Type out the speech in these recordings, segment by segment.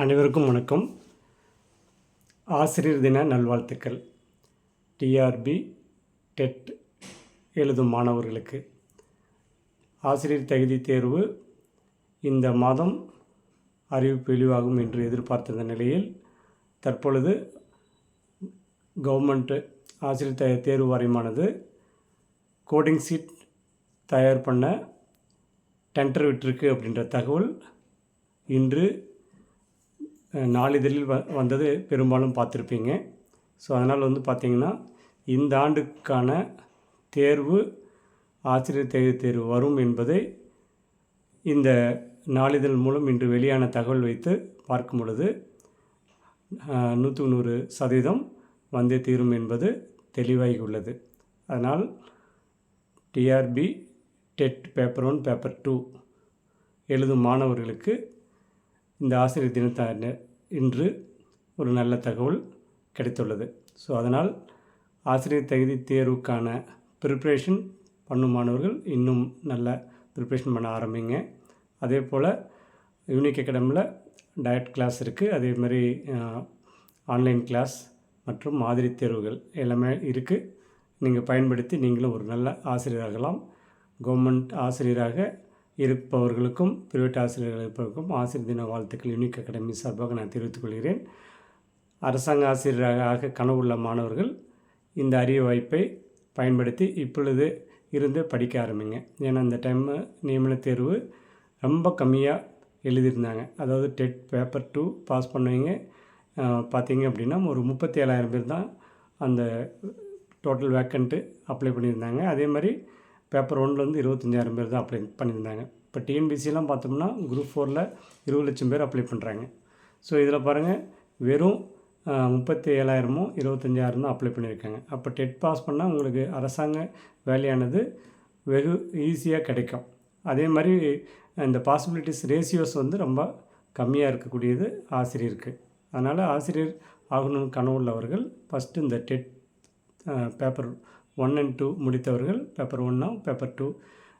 அனைவருக்கும் வணக்கம். ஆசிரியர் தின நல்வாழ்த்துக்கள். டிஆர்பி டெட் எழுதும் மாணவர்களுக்கு. ஆசிரியர் தகுதி தேர்வு இந்த மாதம் அறிவிப்பு வெளிவாகும் என்று எதிர்பார்த்திருந்த நிலையில் தற்பொழுது கவர்மெண்ட் ஆசிரியர் த தேர்வு வாரியமானது கோடிங் சீட் தயார் பண்ண டெண்டர் விட்டிருக்கு அப்படின்ற தகவல் இன்று நாளிதழில் வ வந்தது பெரும்பாலும் பார்த்துருப்பீங்க. ஸோ அதனால் வந்து பார்த்திங்கன்னா இந்த ஆண்டுக்கான தேர்வு ஆசிரியர் தேர்வு தேர்வு வரும் என்பதை இந்த நாளிதழ் மூலம் இன்று வெளியான தகவல் வைத்து பார்க்கும் பொழுது நூற்றுக்கு நூறு சதவீதம் வந்தே தீரும் என்பது தெளிவாகி உள்ளது. அதனால் TRB TET paper one paper two எழுதும் மாணவர்களுக்கு இந்த ஆசிரியர் தினத்த இன்று ஒரு நல்ல தகவல் கிடைத்துள்ளது. ஸோ அதனால் ஆசிரியர் தகுதி தேர்வுக்கான ப்ரிப்ரேஷன் பண்ணும் மாணவர்கள் இன்னும் நல்ல ப்ரிப்ரேஷன் பண்ண ஆரம்பிங்க. அதே போல் யூனிக் அகாடமியில் டயட் கிளாஸ் இருக்குது அதே மாதிரி ஆன்லைன் கிளாஸ் மற்றும் மாதிரி தேர்வுகள் எல்லாமே இருக்குது நீங்கள் பயன்படுத்தி நீங்களும் ஒரு நல்ல ஆசிரியராகலாம். கவர்மெண்ட் ஆசிரியராக இருப்பவர்களுக்கும் பிரைவேட் ஆசிரியர்கள் இருப்பவர்களுக்கும் ஆசிரியர் தின வாழ்த்துக்கள். யூனிக் அகாடமி சார்பாக நான் தெரிவித்துக் கொள்கிறேன். அரசாங்க ஆசிரியராக கனவுள்ள மாணவர்கள் இந்த அரிய வாய்ப்பை பயன்படுத்தி இப்பொழுது இருந்து படிக்க ஆரம்பிங்க. ஏன்னா இந்த டைம் நியமன தேர்வு ரொம்ப கம்மியாக எழுதியிருந்தாங்க. அதாவது டெட் பேப்பர் டூ பாஸ் பண்ணுவீங்க. பார்த்தீங்க அப்படின்னா ஒரு முப்பத்தி ஏழாயிரம் பேர் தான் அந்த டோட்டல் வேக்கண்ட்டு அப்ளை பண்ணியிருந்தாங்க. அதே மாதிரி பேப்பர் ஒன்லேருந்து இருபத்தஞ்சாயிரம் பேர் தான் அப்ளை பண்ணியிருந்தாங்க. இப்போ டிஎன்பிசிலாம் பார்த்தோம்னா குரூப் ஃபோரில் இருபது லட்சம் பேர் அப்ளை பண்ணுறாங்க ஸோ இதில் பாருங்கள் வெறும் முப்பத்தி ஏழாயிரமும் இருபத்தஞ்சாயிரம் தான் அப்ளை பண்ணியிருக்காங்க. அப்போ டெட் பாஸ் பண்ணால் உங்களுக்கு அரசாங்க வேலையானது வெகு ஈஸியாக கிடைக்கும். அதே மாதிரி இந்த பாசிபிலிட்டிஸ் ரேஷியோஸ் வந்து ரொம்ப கம்மியாக இருக்கக்கூடியது ஆசிரியருக்கு. அதனால் ஆசிரியர் ஆகணும்னு கனவு உள்ளவர்கள் ஃபஸ்ட்டு இந்த TET paper one and two முடித்தவர்கள் paper ஒன்னா பேப்பர் டூ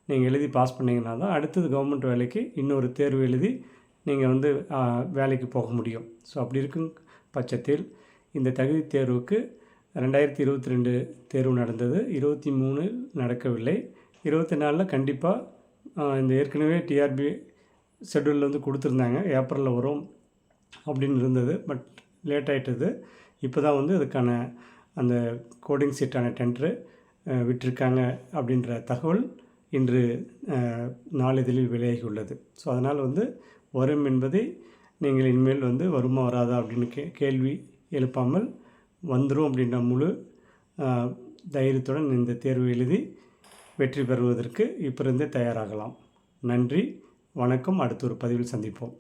நீங்கள் எழுதி பாஸ் பண்ணிங்கன்னா தான் அடுத்தது கவர்மெண்ட் வேலைக்கு இன்னொரு தேர்வு எழுதி நீங்கள் வந்து வேலைக்கு போக முடியும். ஸோ அப்படி இருக்கும் பட்சத்தில் இந்த தகுதி தேர்வுக்கு ரெண்டாயிரத்தி இருபத்தி ரெண்டு தேர்வு நடந்தது. இருபத்தி மூணு நடக்கவில்லை. இருபத்தி நாலில் கண்டிப்பாக இந்த ஏற்கனவே டிஆர்பி ஷெட்யூலில் வந்து கொடுத்துருந்தாங்க. ஏப்ரலில் வரும் அப்படின்னு இருந்தது பட் லேட் ஆகிட்டது இப்போ தான் வந்து அதுக்கான அந்த கோடிங் சீட்டான டெண்டரு விட்டிருக்காங்க அப்படின்ற தகவல் இன்று நாளிதழில் வெளியாகியுள்ளது. ஸோ அதனால் வந்து வரும் என்பதை நீங்கள் இனிமேல் வந்து வருமா வராதா அப்படின்னு கே கேள்வி எழுப்பாமல் வந்துடும் அப்படின்ற முழு தைரியத்துடன் இந்த தேர்வு எழுதி வெற்றி பெறுவதற்கு இப்போ இருந்தே தயாராகலாம். நன்றி வணக்கம் அடுத்த ஒரு பதிவில் சந்திப்போம்.